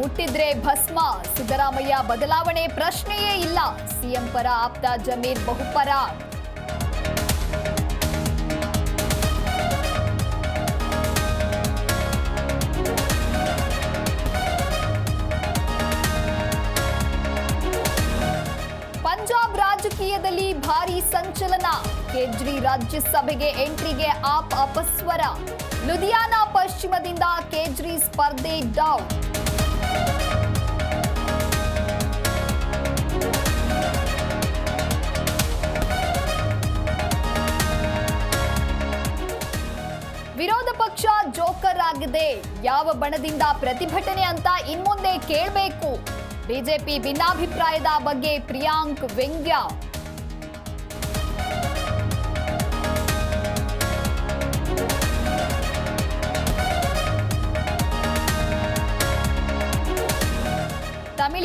ಮುಟ್ಟಿದ್ರೆ ಭಸ್ಮ. ಸಿದ್ದರಾಮಯ್ಯ ಬದಲಾವಣೆ ಪ್ರಶ್ನೆಯೇ ಇಲ್ಲ. ಸಿಎಂ ಪರ ಆಪ್ತ ಜಮೀರ್ ಬಹುಪರ. ಪಂಜಾಬ್ ರಾಜಕೀಯದಲ್ಲಿ ಭಾರಿ ಸಂಚಲನ. ಕೇಜ್ರಿ ರಾಜ್ಯಸಭೆಗೆ ಎಂಟ್ರಿಗೆ ಆಪ್ ಅಪಸ್ವರ. ಲುಧಿಯಾನ ಪಶ್ಚಿಮದಿಂದ ಕೇಜ್ರಿ ಸ್ಪರ್ಧೆ ಡೌನ್. ವಿರೋಧ ಪಕ್ಷ ಜೋಕರ್ ಆಗಿದೆ. ಯಾವ ಬಣದಿಂದ ಪ್ರತಿಭಟನೆ ಅಂತ ಇನ್ಮುಂದೆ ಕೇಳಬೇಕು. ಬಿಜೆಪಿ ಭಿನ್ನಾಭಿಪ್ರಾಯದ ಬಗ್ಗೆ ಪ್ರಿಯಾಂಕ್ ವ್ಯಂಗ್ಯ.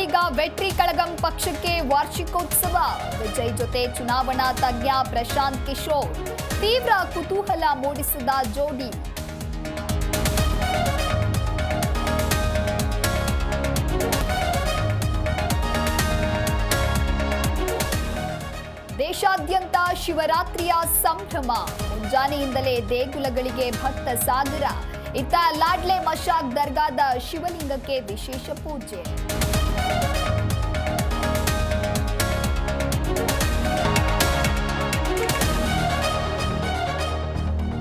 ತಮಿಳಿಗ ವೆಟ್ರಿ ಕಳಗಂ ಪಕ್ಷಕ್ಕೆ ವಾರ್ಷಿಕೋತ್ಸವ. ವಿಜಯ್ ಜೊತೆ ಚುನಾವಣಾ ತಜ್ಞ ಪ್ರಶಾಂತ್ ಕಿಶೋರ್. ತೀವ್ರ ಕುತೂಹಲ ಮೂಡಿಸಿದ ಜೋಡಿ. ದೇಶಾದ್ಯಂತ ಶಿವರಾತ್ರಿಯ ಸಂಭ್ರಮ. ಮುಂಜಾನೆಯಿಂದಲೇ ದೇಗುಲಗಳಿಗೆ ಭಕ್ತ ಸಾಗರ. ಇತ್ತ ಲಾಡ್ಲೆ ಮಶಾಕ್ ದರ್ಗಾದ ಶಿವಲಿಂಗಕ್ಕೆ ವಿಶೇಷ ಪೂಜೆ.